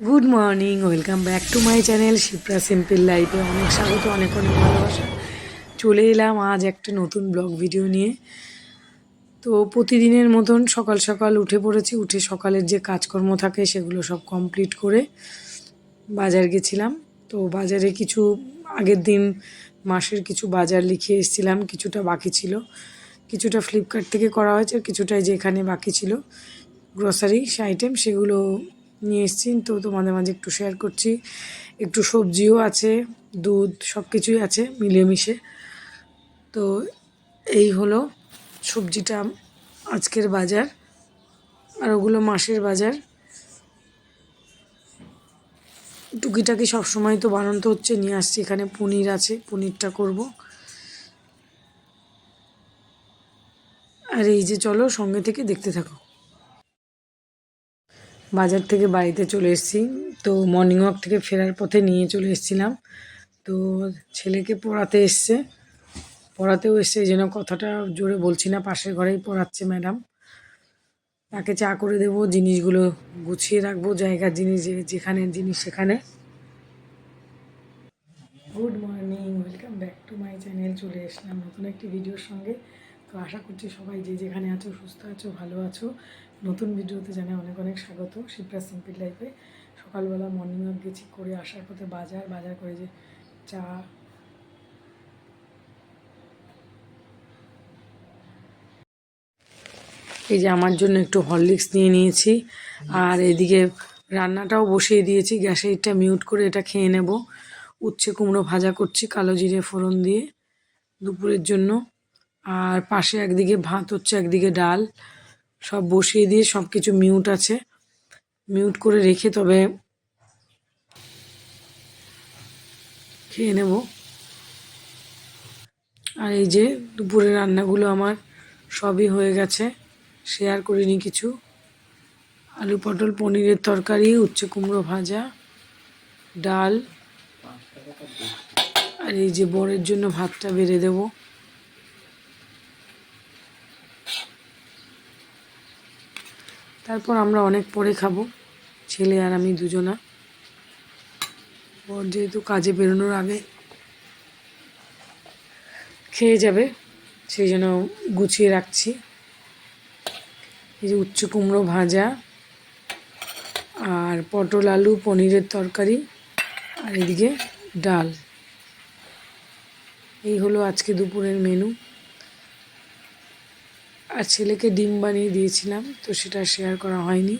Good morning welcome back to my channel Shipra simple লাইফে অনেক স্বাগত, অনেক অনেক ভালোবাসা। চলে এলাম আজ একটা নতুন ব্লগ ভিডিও নিয়ে। তো প্রতিদিনের মতন সকাল সকাল উঠে পড়েছি, উঠে সকালের যে কাজকর্ম থাকে সেগুলো সব কমপ্লিট করে বাজার গেছিলাম। তো বাজারে কিছু আগের দিন মাসের কিছু বাজার লিখিয়ে এসেছিলাম, কিছুটা বাকি ছিল। কিছুটা ফ্লিপকার্ট থেকে করা হয়েছে, কিছুটাই যেখানে বাকি ছিল গ্রসারি আইটেম সেগুলো নিয়ে এসেছি। তো তোমাদের মাঝে একটু শেয়ার করছি। একটু সবজিও আছে, দুধ সব কিছুই আছে, মিলেমিশে। তো এই হলো সবজিটা আজকের বাজার আর ওগুলো মাসের বাজার। টুকিটাকি সবসময় তো বানানো তো হচ্ছে, নিয়ে আসছি এখানে পনির আছে, পনিরটা করব। আর এই যে চলো সঙ্গে থেকে দেখতে থাকো। বাজার থেকে বাড়িতে চলে এসেছি। তো মর্নিং ওয়াক থেকে ফেরার পথে নিয়ে চলে এসেছিলাম। তো ছেলেকে পড়াতে এসছে। পড়াতেও এসছে, এই জন্য কথাটা জোরে বলছি না, পাশের ঘরেই পড়াচ্ছে ম্যাডাম তাকে চা করে দেবো, জিনিসগুলো গুছিয়ে রাখব, জায়গার জিনিস যেখানে জিনিস সেখানে। Good morning welcome back to my channel চলে এসলাম নতুন একটি ভিডিওর সঙ্গে। আশা করছি সবাই যে যেখানে আছো, সুস্থ আছো, ভালো আছো, নতুন ভিডিওতে জানাই অনেক অনেক স্বাগত শিপ্রা সিম্পল লাইফে সকালবেলা মর্নিং ওয়াক গেছি করে আসার পথে বাজার বাজার করে যে চা এই যে আমার জন্য একটু হরলিক্স নিয়ে নিয়েছি। আর এদিকে রান্নাটাও বসিয়ে দিয়েছি গ্যাসে এটা মিউট করে এটা খেয়ে নেব। উচ্ছে কুমড়ো ভাজা করছি, কালো জিরে ফোড়ন দিয়ে। দুপুরের জন্য আর পাশে একদিকে ভাত হচ্ছে, একদিকে ডাল। সব বসিয়ে দিয়ে সব কিছু মিউট আছে। মিউট করে রেখে তবে খেয়ে নেব। আর এই যে দুপুরের রান্নাগুলো আমার সবই হয়ে গেছে। শেয়ার করিনি কিছু। আলু পটল, পনিরের তরকারি, উচ্ছে কুমড়ো ভাজা, ডাল। আর এই যে বরের জন্য ভাতটা বেড়ে দেবো। তারপর আমরা অনেক পরে খাব, ছেলে আর আমি দুজনা। ওর যেহেতু কাজে বেরোনোর আগে খেয়ে যাবে, সেই জন্য গুছিয়ে রাখছি। এই যে উচ্চ কুমড়ো ভাজা আর পটল আলু, পনিরের তরকারি আর এদিকে ডাল। এই হলো আজকে দুপুরের মেনু। আর ছেলেকে ডিম বানিয়ে দিয়েছিলাম, তো সেটা শেয়ার করা হয়নি।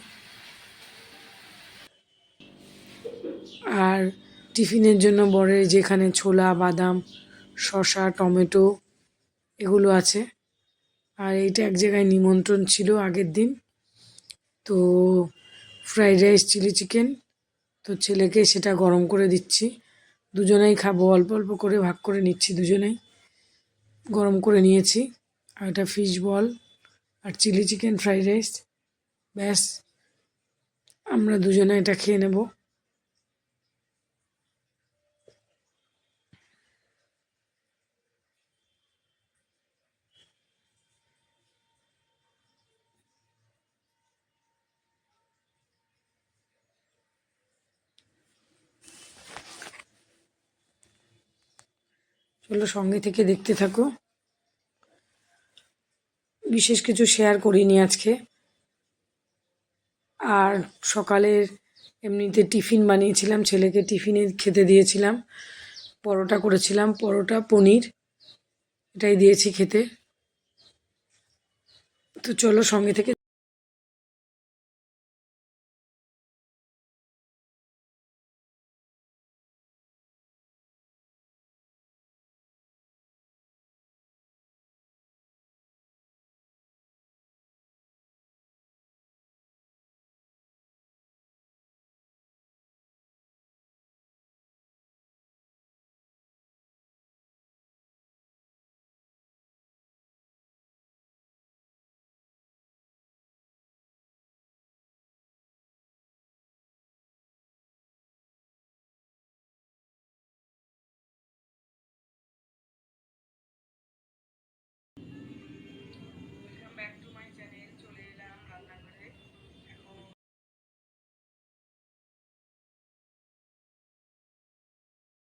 আর টিফিনের জন্য বরের যেখানে ছোলা, বাদাম, শসা, টমেটো এগুলো আছে। আর এইটা এক জায়গায় নিমন্ত্রণ ছিল আগের দিন। তো ফ্রাইড রাইস, চিলি চিকেন, তো ছেলেকে সেটা গরম করে দিচ্ছি। দুজনেই খাব, অল্প অল্প করে ভাগ করে নিচ্ছি দুজনেই। গরম করে নিয়েছি। আর এটা ফিশ বল আর চিলি চিকেন ফ্রাইড রাইস। ব্যাস, আমরা দুজনে এটা খেয়ে নেব। চলো সঙ্গে থেকে দেখতে থাকো। বিশেষ কিছু শেয়ার করিনি আজকে। আর সকালের এমনিতে টিফিন বানিয়েছিলাম, ছেলেকে টিফিনে খেতে দিয়েছিলাম। পরোটা করেছিলাম, পরোটা, পনির, এটাই দিয়েছি খেতে। তো চলো সঙ্গে থেকে